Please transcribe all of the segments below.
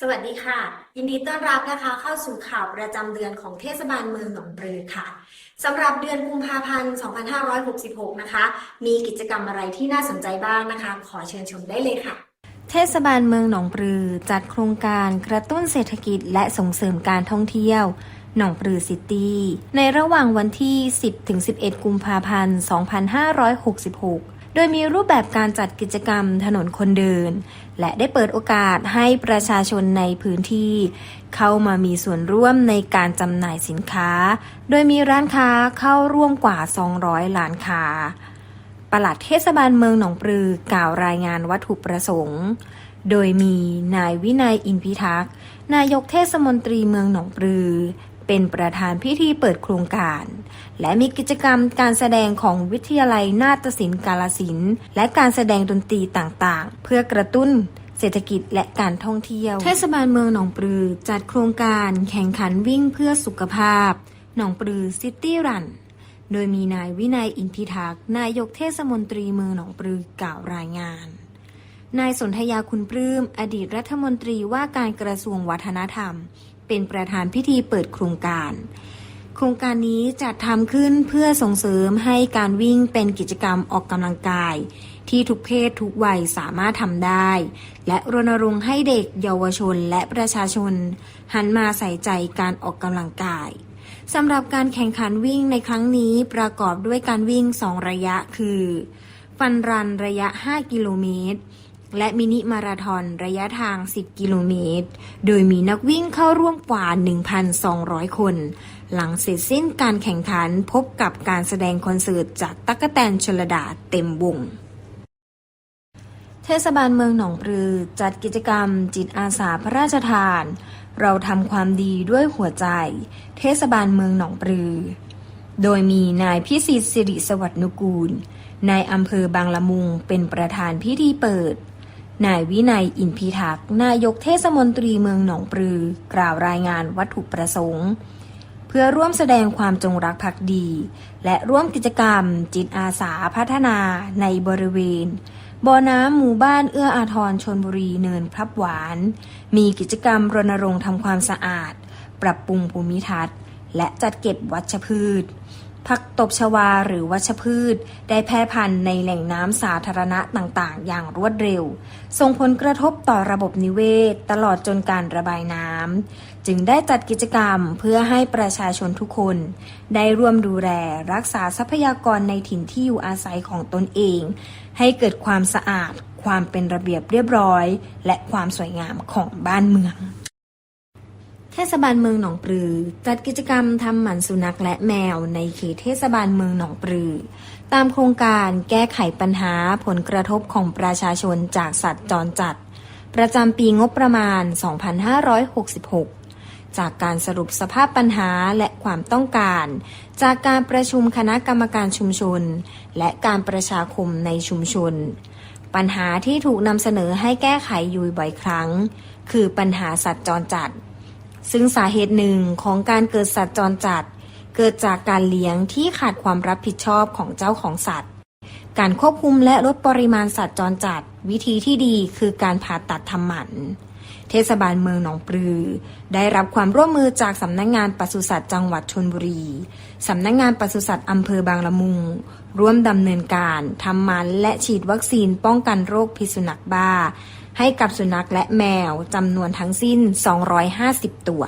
สวัสดีค่ะ ยินดีต้อนรับนะคะเข้าสู่ข่าวประจำเดือนของเทศบาลเมืองหนองปลือค่ะสำหรับเดือนกุมภาพันธ์ 2566 นะคะ มีกิจกรรมอะไรที่น่าสนใจบ้างนะคะ ขอเชิญชมได้เลยค่ะ เทศบาลเมืองหนองปลือจัดโครงการกระตุ้นเศรษฐกิจและส่งเสริมการท่องเที่ยวหนองปลือซิตี้ในระหว่างวันที่ 10-11 กุมภาพันธ์ 2566 โดยมีรูปแบบการจัดกิจกรรมถนนคนเดิน และได้เปิดโอกาสให้ประชาชนในพื้นที่ เข้ามามีส่วนร่วมในการจำหน่ายสินค้า โดยมีร้านค้าเข้าร่วมกว่า 200 ล้านค้าปลัดเทศบาลเมืองหนองปลือกล่าวรายงานวัตถุประสงค์ โดยมีนายวินัยอินพิทักษ์ นายกเทศมนตรีเมืองหนองปลือ เป็นประธานพิธีเปิดโครงการ และมีกิจกรรมการแสดงของวิทยาลัยนาฏศิลป์กาลสินและการแสดงดนตรีต่างๆ เพื่อกระตุ้นเศรษฐกิจและการท่องเที่ยว เทศบาลเมืองหนองปลือจัดโครงการแข่งขันวิ่งเพื่อสุขภาพ หนองปลือซิตี้รัน โดยมีนายวินัยอินพิทักษ์นายกเทศมนตรีเมืองหนองปลือกล่าวรายงาน นายสนธยาคุณปลื้ม อดีตรัฐมนตรีว่าการกระทรวงวัฒนธรรม เป็นประธานพิธีเปิดโครงการ โครงการนี้จัดทำขึ้นเพื่อส่งเสริมให้การวิ่งเป็นกิจกรรมออกกำลังกาย ที่ทุกเพศทุกวัยสามารถทำได้ และรณรงค์ให้เด็กเยาวชนและประชาชน หันมาใส่ใจการออกกำลังกายสำหรับการแข่งขันวิ่งในครั้งนี้ประกอบด้วยการวิ่ง 2 ระยะคือ ฟันรันระยะ 5 กิโลเมตร และมินิมาราธอนระยะทาง 10 กิโลเมตร โดยมีนักวิ่งเข้าร่วมกว่า 1,200 คน หลังเสร็จสิ้นการแข่งขันพบกับการแสดงคอนเสิร์ตจากตั๊กแตนชลดาเต็มวงเทศบาลเมืองหนองปลือจัดกิจกรรมจิตอาสาพระราชทาน เราทำความดีด้วยหัวใจ เทศบาลเมืองหนองปลือ โดยมีนายพิสิทธิ์สิริสวัสดนุกูลนายอำเภอบางละมุงเป็นประธานพิธีเปิด นายวินัยอินพิทักษ์นายกเทศมนตรีเมืองหนองปลือ กล่าวรายงานวัตถุประสงค์ เพื่อร่วมแสดงความจงรักภักดี และร่วมกิจกรรม จิตอาสาพัฒนาในบริเวณบ่อน้ำหมู่บ้านเอื้ออาทรชนบุรีเนินพลับหวาน มีกิจกรรมรณรงค์ทำความสะอาด ปรับปรุงภูมิทัศน์ และจัดเก็บวัชพืช ผักตบชวาหรือวัชพืช ได้แพร่พันธุ์ในแหล่งน้ำสาธารณะต่างๆ อย่างรวดเร็ว ส่งผลกระทบต่อระบบนิเวศ ตลอดจนการระบายน้ำจึงได้จัดกิจกรรมเพื่อให้ประชาชนทุกคน ได้ร่วมดูแลรักษาทรัพยากรในถิ่นที่อยู่อาศัยของตนเอง ให้เกิดความสะอาด ความเป็นระเบียบเรียบร้อย และความสวยงามของบ้านเมือง เทศบาลเมืองหนองปลือ จัดกิจกรรมทำหมันสุนัขและแมวในเขตเทศบาลเมืองหนองปลือ ตามโครงการแก้ไขปัญหาผลกระทบของประชาชนจากสัตว์จรจัด ประจำปีงบประมาณ 2566 จากการสรุปสภาพปัญหาและความต้องการ จากการประชุมคณะกรรมการชุมชน และการประชาคมในชุมชน ปัญหาที่ถูกนำเสนอให้แก้ไขอยู่บ่อยครั้ง คือปัญหาสัตว์จรจัด ซึ่งสาเหตุหนึ่งของการเกิดสัตว์จรจัด เกิดจากการเลี้ยงที่ขาดความรับผิดชอบของเจ้าของสัตว์ การควบคุมและลดปริมาณสัตว์จรจัด วิธีที่ดีคือการผ่าตัดทำหมันเทศบาลเมืองหนองปลือ ได้รับความร่วมมือจากสำนักงงานปศุสัตว์จังหวัดชนบุรีสำนักงงานปศุสัตว์อำเภอบางละมุง ร่วมดำเนินการทำหมันและฉีดวัคซีนป้องกันโรคพิษสุนัขบ้า ให้กับสุนัขและแมวจำนวนทั้งสิ้น 250 ตัว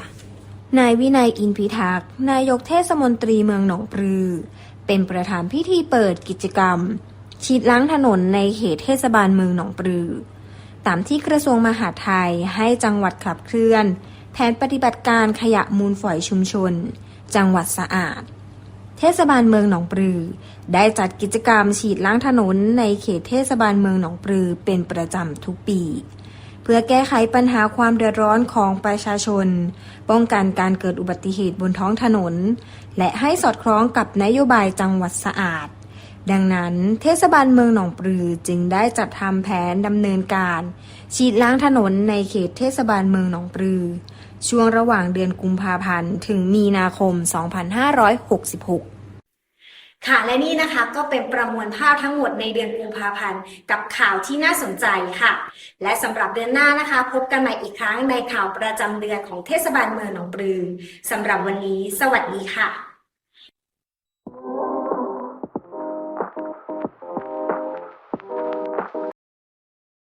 นายวินัยอินพิทักษ์นายกเทศมนตรีเมืองหนองปลือ เป็นประธานพิธีเปิดกิจกรรม ฉีดล้างถนนในเขตเทศบาลเมืองหนองปลือ ตามที่กระทรวงมหาดไทยให้จังหวัดขับเคลื่อน แผนปฏิบัติการขยะมูลฝอยชุมชน จังหวัดสะอาด เทศบาลเมืองหนองปลือ ได้จัดกิจกรรมฉีดล้างถนนในเขตเทศบาลเมืองหนองปลือเป็นประจำทุกปี เพื่อแก้ไขปัญหาความเดือดร้อนของประชาชน ป้องกันการเกิดอุบัติเหตุบนท้องถนน และให้สอดคล้องกับนโยบายจังหวัดสะอาด ดังนั้นเทศบาลเมืองหนองปลือจึงได้จัดทำแผนดำเนินการ ฉีดล้างถนนในเขตเทศบาลเมืองหนองปลือ ช่วงระหว่างเดือนกุมภาพันธ์ถึงมีนาคม 2566ค่ะและนี่นะคะก็เป็นประมวลภาพทั้งหมดในเดือนกุมภาพันธ์กับข่าวที่น่าสนใจค่ะ และสำหรับเดือนหน้านะคะ พบกันใหม่อีกครั้งในข่าวประจำเดือนของเทศบาลเมืองหนองปลือสำหรับวันนี้ สวัสดีค่ะ